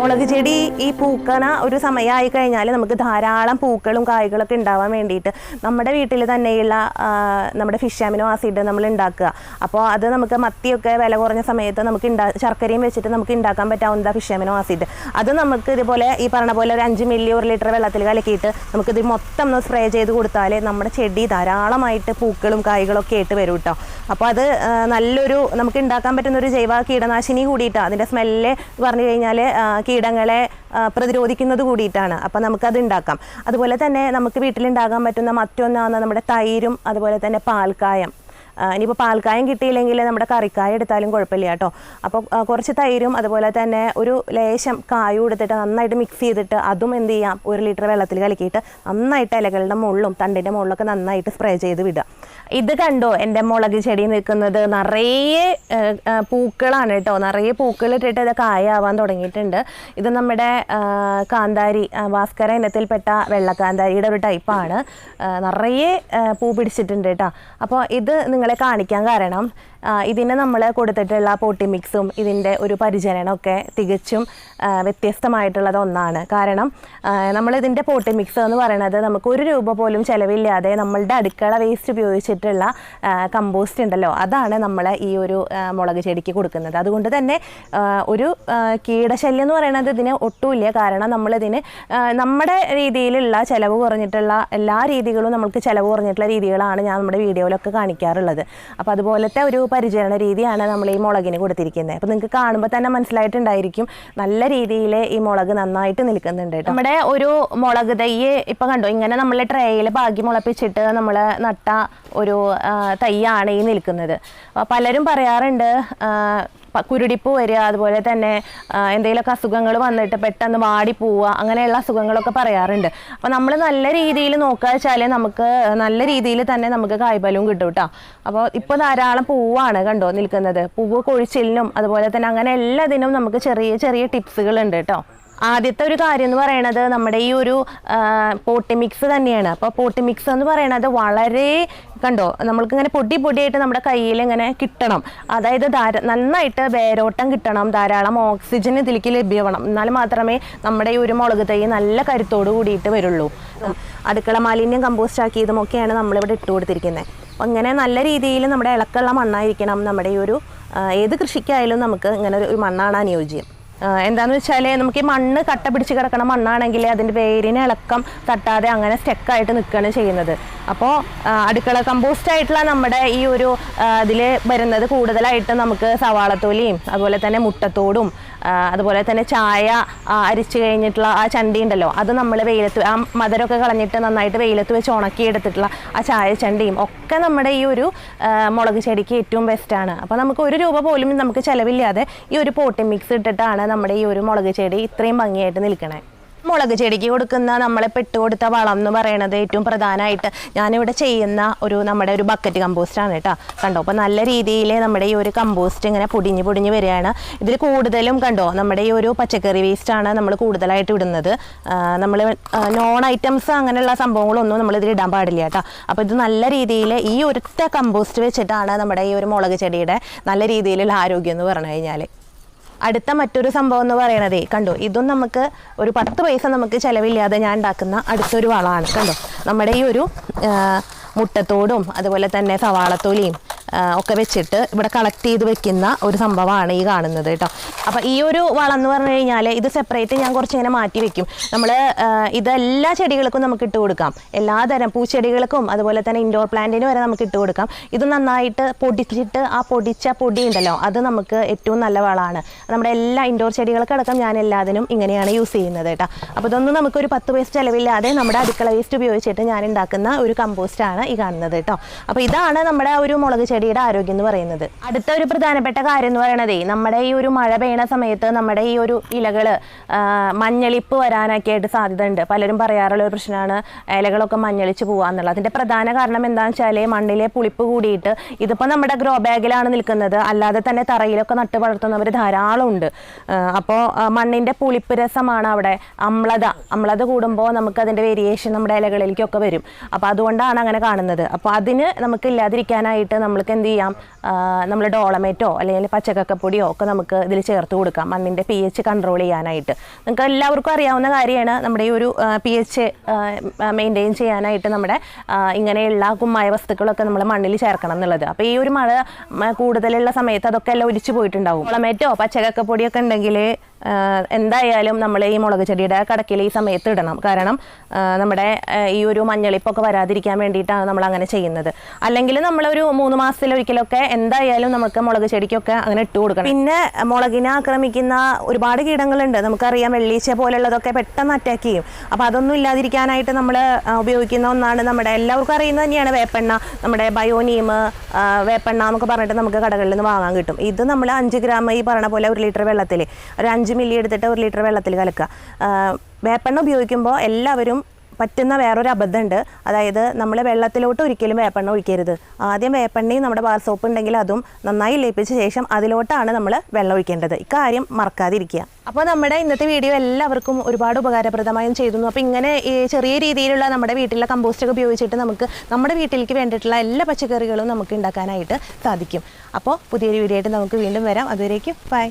മുളക് ചെടി ഈ പൂക്കണ ഒരു സമയമായി കഴിഞ്ഞാൽ നമുക്ക് ധാരാളം പൂക്കളും കായ്കളൊക്കെ ഉണ്ടാവാൻ വേണ്ടിയിട്ട് നമ്മുടെ വീട്ടിൽ തന്നെയുള്ള നമ്മുടെ ഫിഷ് ആമിനോ ആസിഡ് നമ്മൾ ഉണ്ടാക്കുക. അപ്പോൾ അത് നമുക്ക് മത്തിയൊക്കെ വില കുറഞ്ഞ സമയത്ത് നമുക്ക് ശർക്കരയും വെച്ചിട്ട് നമുക്ക് ഉണ്ടാക്കാൻ പറ്റാവുന്ന ഫിഷ് ആമിനോ ആസിഡ്. അത് നമുക്ക് ഇതുപോലെ ഈ പറഞ്ഞ പോലെ ഒരു അഞ്ച് മില്ലി ഒരു ലിറ്റർ വെള്ളത്തിൽ കലക്കിയിട്ട് നമുക്കിത് മൊത്തം ഒന്ന് സ്പ്രേ ചെയ്ത് കൊടുത്താൽ നമ്മുടെ ചെടി ധാരാളമായിട്ട് പൂക്കളും കായ്കളൊക്കെ ആയിട്ട് വരും കേട്ടോ അപ്പോൾ അത് നല്ലൊരു നമുക്ക് ഉണ്ടാക്കാൻ പറ്റുന്ന ഒരു ജൈവ കീടനാശിനി കൂടിയിട്ടാണ് അതിന്റെ സ്മെല്ല് പറഞ്ഞു കഴിഞ്ഞാൽ കീടങ്ങളെ പ്രതിരോധിക്കുന്നത് കൂടിയിട്ടാണ്. അപ്പോൾ നമുക്കത് ഉണ്ടാക്കാം അതുപോലെ തന്നെ നമുക്ക് വീട്ടിലുണ്ടാകാൻ പറ്റുന്ന മറ്റൊന്നാണ് നമ്മുടെ തൈരും അതുപോലെ തന്നെ പാൽക്കായം. ഇനിയിപ്പോൾ പാൽക്കായം കിട്ടിയില്ലെങ്കിൽ നമ്മുടെ കറിക്കായ എടുത്താലും കുഴപ്പമില്ല കേട്ടോ. അപ്പോൾ കുറച്ച് തൈരും അതുപോലെ തന്നെ ഒരു ലേശം കായും എടുത്തിട്ട് നന്നായിട്ട് മിക്സ് ചെയ്തിട്ട് അതും എന്ത് ചെയ്യാം? ഒരു ലിറ്റർ വെള്ളത്തിൽ കലക്കിയിട്ട് നന്നായിട്ട് ഇലകളുടെ മുകളിലും തണ്ടിന്റെ മുകളിലൊക്കെ നന്നായിട്ട് സ്പ്രേ ചെയ്ത് വിടുക. ഇത് കണ്ടോ? എന്റെ മുളക് ചെടി നിൽക്കുന്നത് നിറയെ പൂക്കളാണ് കേട്ടോ. നിറയെ പൂക്കൾ ഇട്ടിട്ട് ഇത് കായാവാൻ തുടങ്ങിയിട്ടുണ്ട്. ഇത് നമ്മുടെ കാന്താരി ഭാസ്കര ഇനത്തിൽപ്പെട്ട വെള്ളക്കാന്താരിയുടെ ഒരു ടൈപ്പാണ് നിറയെ പൂ പിടിച്ചിട്ടുണ്ട് കേട്ടോ. അപ്പോൾ ഇത് നിങ്ങളെ കാണിക്കാൻ കാരണം. ഇതിന് നമ്മൾ കൊടുത്തിട്ടുള്ള പോട്ടി മിക്സും ഇതിന്റെ ഒരു പരിചരണമൊക്കെ തികച്ചും വ്യത്യസ്തമായിട്ടുള്ളത് ഒന്നാണ്. കാരണം നമ്മൾ നമ്മളിതിന്റെ പോട്ടി മിക്സ് എന്ന് പറയുന്നത് നമുക്ക് ഒരു രൂപ പോലും ചിലവില്ലാതെ നമ്മളുടെ അടുക്കള വേസ്റ്റ് ഉപയോഗിച്ചിട്ടുള്ള കമ്പോസ്റ്റ് ഉണ്ടല്ലോ അതാണ് നമ്മൾ ഈ ഒരു മുളക് ചെടിക്ക് കൊടുക്കുന്നത്. അതുകൊണ്ട് തന്നെ ഒരു കീടശല്യം എന്ന് പറയുന്നത് ഇതിന് ഒട്ടുമില്ല. കാരണം നമ്മളിതിന് നമ്മുടെ രീതിയിലുള്ള ചിലവ് കുറഞ്ഞിട്ടുള്ള എല്ലാ രീതികളും നമുക്ക് ചിലവ് കുറഞ്ഞിട്ടുള്ള രീതികളാണ് ഞാൻ നമ്മുടെ വീഡിയോയിലൊക്കെ കാണിക്കാറുള്ളത്. അപ്പോൾ അതുപോലത്തെ ഒരു പരിചരണ രീതിയാണ് നമ്മൾ ഈ മുളകിന് കൊടുത്തിരിക്കുന്നത്. അപ്പോൾ നിങ്ങൾക്ക് കാണുമ്പോൾ തന്നെ മനസ്സിലായിട്ടുണ്ടായിരിക്കും. നല്ല രീതിയിൽ ഈ മുളക് നന്നായിട്ട് നിൽക്കുന്നുണ്ട്. നമ്മുടെ ഒരു മുളക് തൈ ഇപ്പം കണ്ടോ ഇങ്ങനെ നമ്മൾ ട്രേയിൽ ഭാഗ്യം മുളപ്പിച്ചിട്ട് നമ്മൾ നട്ട ഒരു തൈയാണ് ഈ നിൽക്കുന്നത്. പലരും പറയാറുണ്ട് കുരുടിപ്പ് വരിക അതുപോലെ തന്നെ എന്തെങ്കിലുമൊക്കെ അസുഖങ്ങൾ വന്നിട്ട് പെട്ടെന്ന് വാടി പോവുക അങ്ങനെയുള്ള അസുഖങ്ങളൊക്കെ പറയാറുണ്ട്. അപ്പോൾ നമ്മൾ നല്ല രീതിയിൽ നോക്കുക വെച്ചാൽ നമുക്ക് നല്ല രീതിയിൽ തന്നെ നമുക്ക് കായ്ഫലവും കിട്ടും കേട്ടോ അപ്പോൾ ഇപ്പോൾ ധാരാളം പൂവാണ് കണ്ടോ നിൽക്കുന്നത്. പൂവ് കൊഴിച്ചിലിനും അതുപോലെ തന്നെ അങ്ങനെ എല്ലാത്തിനും നമുക്ക് ചെറിയ ചെറിയ ടിപ്സുകൾ ഉണ്ട് കേട്ടോ ആദ്യത്തെ ഒരു കാര്യം എന്ന് പറയുന്നത് നമ്മുടെ ഈ ഒരു പോട്ടി മിക്സ് തന്നെയാണ്. അപ്പോൾ പോട്ടി മിക്സ് എന്ന് പറയുന്നത് വളരെ കണ്ടോ? നമ്മൾക്ക് ഇങ്ങനെ പൊടി പൊടിയായിട്ട് നമ്മുടെ കയ്യിൽ ഇങ്ങനെ കിട്ടണം. അതായത് ധാര നന്നായിട്ട് വേരോട്ടം കിട്ടണം ധാരാളം ഓക്സിജൻ ഇതിലേക്ക് ലഭ്യമാവണം. എന്നാൽ മാത്രമേ നമ്മുടെ ഈ ഒരു മുളക് തൈ നല്ല കരുത്തോട് കൂടിയിട്ട് വരുള്ളൂ. അടുക്കള മാലിന്യം കമ്പോസ്റ്റ് ആക്കിയതുമൊക്കെയാണ് നമ്മളിവിടെ ഇട്ട് കൊടുത്തിരിക്കുന്നത്. അപ്പം ഇങ്ങനെ നല്ല രീതിയിൽ നമ്മുടെ ഇളക്കുള്ള മണ്ണായിരിക്കണം നമ്മുടെ ഈ ഒരു ഏത് കൃഷിക്കായാലും നമുക്ക് ഇങ്ങനെ ഒരു മണ്ണാണ് അനുയോജ്യം. എന്താന്ന് വെച്ചാൽ നമുക്ക് ഈ മണ്ണ് കട്ട പിടിച്ച് കിടക്കണ മണ്ണാണെങ്കിൽ അതിന്റെ വേരിന് ഇളക്കം തട്ടാതെ അങ്ങനെ സ്റ്റെക്കായിട്ട് നിൽക്കുകയാണ് ചെയ്യുന്നത്. അപ്പോൾ അടുക്കള കമ്പോസ്റ്റ് ആയിട്ടുള്ള നമ്മുടെ ഈ ഒരു ഇതിൽ വരുന്നത് കൂടുതലായിട്ട് നമുക്ക് സവാളത്തോലിയും അതുപോലെ തന്നെ മുട്ടത്തോടും അതുപോലെ തന്നെ ചായ അരിച്ചു കഴിഞ്ഞിട്ടുള്ള ആ ചണ്ടി ഉണ്ടല്ലോ അത് നമ്മൾ വെയിലത്ത് ആ മധുരമൊക്കെ കളഞ്ഞിട്ട് നന്നായിട്ട് വെയിലത്ത് വെച്ച് ഉണക്കി എടുത്തിട്ടുള്ള ആ ചായ ചണ്ടിയും ഒക്കെ നമ്മുടെ ഈ ഒരു മുളക് ചെടിക്ക് ഏറ്റവും ബെസ്റ്റാണ് അപ്പോൾ നമുക്ക് ഒരു രൂപ പോലും നമുക്ക് ചിലവില്ലാതെ ഈ ഒരു പോട്ടി മിക്സ് ഇട്ടിട്ടാണ് നമ്മുടെ ഈ ഒരു മുളക് ചെടി ഇത്രയും ഭംഗിയായിട്ട് നിൽക്കണേ. മുളക് ചെടിക്ക് കൊടുക്കുന്ന നമ്മളെ പെട്ടുകൊടുത്ത കൊടുത്ത വളം എന്ന് പറയുന്നത് ഏറ്റവും പ്രധാനമായിട്ട് ഞാനിവിടെ ചെയ്യുന്ന ഒരു നമ്മുടെ ഒരു ബക്കറ്റ് കമ്പോസ്റ്റാണ് കേട്ടോ. കണ്ടോ? അപ്പോൾ നല്ല രീതിയിൽ നമ്മുടെ ഈ ഒരു കമ്പോസ്റ്റ് ഇങ്ങനെ പൊടിഞ്ഞ് പൊടിഞ്ഞ് വരികയാണ്. ഇതിൽ കൂടുതലും കണ്ടോ? നമ്മുടെ ഈ ഒരു പച്ചക്കറി വേസ്റ്റാണ് നമ്മൾ കൂടുതലായിട്ട് ഇടുന്നത്. നമ്മൾ നോൺ ഐറ്റംസ് അങ്ങനെയുള്ള സംഭവങ്ങളൊന്നും നമ്മൾ ഇതിൽ ഇടാൻ പാടില്ല കേട്ടോ. അപ്പോൾ ഇത് നല്ല രീതിയിൽ ഈ ഒരൊറ്റ കമ്പോസ്റ്റ് വെച്ചിട്ടാണ് നമ്മുടെ ഈ ഒരു മുളക് ചെടിയുടെ നല്ല രീതിയിലുള്ള ആരോഗ്യം എന്ന് പറഞ്ഞു കഴിഞ്ഞാൽ അടുത്ത മറ്റൊരു സംഭവം എന്ന് പറയണത് കണ്ടോ? ഇതും നമുക്ക് ഒരു പത്ത് പൈസ നമുക്ക് ചിലവില്ലാതെ ഞാൻ ഉണ്ടാക്കുന്ന അടുത്തൊരു വളമാണ്. കണ്ടോ? നമ്മുടെ ഈ ഒരു മുട്ടത്തോടും അതുപോലെ തന്നെ സവാളത്തോലിയും ഒക്കെ വെച്ചിട്ട് ഇവിടെ കളക്ട് ചെയ്ത് വെക്കുന്ന ഒരു സംഭവമാണ് ഈ കാണുന്നത് കേട്ടോ. അപ്പോൾ ഈ ഒരു വളം എന്ന് പറഞ്ഞു കഴിഞ്ഞാൽ ഇത് സെപ്പറേറ്റ് ഞാൻ കുറച്ച് ഇങ്ങനെ മാറ്റി വെക്കും. നമ്മൾ ഇതെല്ലാ ചെടികൾക്കും നമുക്ക് ഇട്ട് കൊടുക്കാം. എല്ലാതരം പൂച്ചെടികൾക്കും അതുപോലെ തന്നെ ഇൻഡോർ പ്ലാന്റിനും വരെ നമുക്ക് ഇട്ട് കൊടുക്കാം. ഇത് നന്നായിട്ട് പൊടിച്ചിട്ട് ആ പൊടിച്ച പൊടി ഉണ്ടല്ലോ അത് നമുക്ക് ഏറ്റവും നല്ല വളമാണ്. നമ്മുടെ എല്ലാ ഇൻഡോർ ചെടികൾക്കും ചെടികൾക്കടക്കം ഞാൻ എല്ലാത്തിനും ഇങ്ങനെയാണ് യൂസ് ചെയ്യുന്നത് കേട്ടോ. അപ്പോൾ ഇതൊന്നും നമുക്കൊരു പത്ത് പൈസ ചിലവില്ലാതെ നമ്മുടെ അടുക്കള വേസ്റ്റ് ഉപയോഗിച്ചിട്ട് ഞാൻ ഉണ്ടാക്കുന്ന ഒരു കമ്പോസ്റ്റാണ് ഈ കാണുന്നത് കേട്ടോ. അപ്പോൾ ഇതാണ് നമ്മുടെ ഒരു മുളക് ചെടിയുടെ ആരോഗ്യം എന്ന് പറയുന്നത്. അടുത്ത ഒരു പ്രധാനപ്പെട്ട കാര്യം എന്ന് പറയണത് നമ്മുടെ ഈ ഒരു മഴ പെയ്യണ സമയത്ത് നമ്മുടെ ഈ ഒരു ഇലകൾ മഞ്ഞളിപ്പ് വരാനൊക്കെ ആയിട്ട് സാധ്യത ഉണ്ട് പലരും പറയാറുള്ള ഒരു പ്രശ്നമാണ് ഇലകളൊക്കെ മഞ്ഞളിച്ച് പോകാന്നുള്ളത് അതിന്റെ പ്രധാന കാരണം എന്താണെന്ന് വെച്ചാൽ മണ്ണിലെ പുളിപ്പ് കൂടിയിട്ട് ഇതിപ്പോൾ നമ്മുടെ ഗ്രോ ബാഗിലാണ് നിൽക്കുന്നത്. അല്ലാതെ തന്നെ തറയിലൊക്കെ നട്ട് വളർത്തുന്നവർ ധാരാളം ഉണ്ട്. അപ്പോൾ മണ്ണിന്റെ പുളിപ്പ് രസമാണ് അവിടെ. അമ്ലത അമ്ലത കൂടുമ്പോൾ നമുക്ക് അതിന്റെ വേരിയേഷൻ നമ്മുടെ ഇലകളിലേക്കൊക്കെ വരും. അപ്പോൾ അതുകൊണ്ടാണ് അങ്ങനെ കാണുന്നത്. അപ്പോൾ അതിന് നമുക്ക് ഇല്ലാതിരിക്കാനായിട്ട് നമ്മൾക്ക് നമുക്ക് എന്ത് ചെയ്യാം നമ്മൾ ഡോളമേറ്റോ അല്ലെങ്കിൽ പച്ചക്കക്കപ്പൊടിയോ ഒക്കെ നമുക്ക് ഇതിൽ ചേർത്ത് കൊടുക്കാം. മണ്ണിന്റെ പി എച്ച് കൺട്രോൾ ചെയ്യാനായിട്ട്. നിങ്ങൾക്ക് എല്ലാവർക്കും അറിയാവുന്ന കാര്യമാണ് നമ്മുടെ ഈ ഒരു പി എച്ച് മെയിന്റെയിൻ ചെയ്യാനായിട്ട് നമ്മുടെ ഇങ്ങനെയുള്ള കുമ്മായ വസ്തുക്കളൊക്കെ നമ്മൾ മണ്ണിൽ ചേർക്കണം എന്നുള്ളത്. അപ്പോൾ ഈ ഒരു മഴ കൂടുതലുള്ള സമയത്ത് അതൊക്കെ എല്ലാം ഒലിച്ചു പോയിട്ടുണ്ടാവും. ഡോളമേറ്റോ പച്ചക്കക്കപ്പൊടിയൊക്കെ ഉണ്ടെങ്കിൽ എന്തായാലും നമ്മൾ ഈ മുളക് ചെടിയുടെ കടക്കിൽ ഈ സമയത്ത് ഇടണം. കാരണം നമ്മുടെ ഈ ഒരു മഞ്ഞളിപ്പൊക്കെ വരാതിരിക്കാൻ വേണ്ടിയിട്ടാണ് നമ്മൾ അങ്ങനെ ചെയ്യുന്നത്. അല്ലെങ്കിൽ നമ്മളൊരു മൂന്ന് മാസത്തിലൊരിക്കലൊക്കെ എന്തായാലും നമുക്ക് മുളക് ചെടിക്കൊക്കെ അങ്ങനെ ഇട്ട് കൊടുക്കണം. പിന്നെ മുളകിനെ ആക്രമിക്കുന്ന ഒരുപാട് കീടങ്ങളുണ്ട്. നമുക്കറിയാം വെള്ളീച്ച പോലുള്ളതൊക്കെ പെട്ടെന്ന് അറ്റാക്ക് ചെയ്യും. അപ്പോൾ അതൊന്നും ഇല്ലാതിരിക്കാനായിട്ട് നമ്മൾ ഉപയോഗിക്കുന്ന ഒന്നാണ് നമ്മുടെ എല്ലാവർക്കും അറിയുന്നത് തന്നെയാണ് വേപ്പെണ്ണ. നമ്മുടെ ബയോനീം വേപ്പെണ്ണ എന്നൊക്കെ പറഞ്ഞിട്ട് നമുക്ക് കടകളിൽ നിന്ന് വാങ്ങാൻ കിട്ടും. ഇത് നമ്മൾ അഞ്ച് ഗ്രാം ഈ പറഞ്ഞ പോലെ ഒരു ലിറ്റർ വെള്ളത്തിൽ ഒരു അഞ്ച് മില്ലി എടുത്തിട്ട് ഒരു ലിറ്റർ വെള്ളത്തിൽ കലക്കുക. വേപ്പെണ്ണ ഉപയോഗിക്കുമ്പോൾ എല്ലാവരും പറ്റുന്ന വേറൊരു അബദ്ധമുണ്ട്. അതായത് നമ്മൾ വെള്ളത്തിലോട്ട് ഒരിക്കലും വേപ്പെണ്ണ ഒഴിക്കരുത്. ആദ്യം വേപ്പെണ്ണയും നമ്മുടെ ബാർ സോപ്പ് ഉണ്ടെങ്കിൽ അതും നന്നായി ലയിപ്പിച്ച ശേഷം അതിലോട്ടാണ് നമ്മൾ വെള്ളം ഒഴിക്കേണ്ടത്. ഇക്കാര്യം മറക്കാതിരിക്കുക. അപ്പോൾ നമ്മുടെ ഇന്നത്തെ വീഡിയോ എല്ലാവർക്കും ഒരുപാട് ഉപകാരപ്രദമായും ചെയ്തു അപ്പോൾ ഇങ്ങനെ ഈ ചെറിയ രീതിയിലുള്ള നമ്മുടെ വീട്ടിലെ കമ്പോസ്റ്റൊക്കെ ഉപയോഗിച്ചിട്ട് നമുക്ക് നമ്മുടെ വീട്ടിലേക്ക് വേണ്ടിയിട്ടുള്ള എല്ലാ പച്ചക്കറികളും നമുക്ക് ഉണ്ടാക്കാനായിട്ട് സാധിക്കും. അപ്പോൾ പുതിയൊരു വീഡിയോ ആയിട്ട് നമുക്ക് വീണ്ടും വരാം. അതുവരേക്കും ബൈ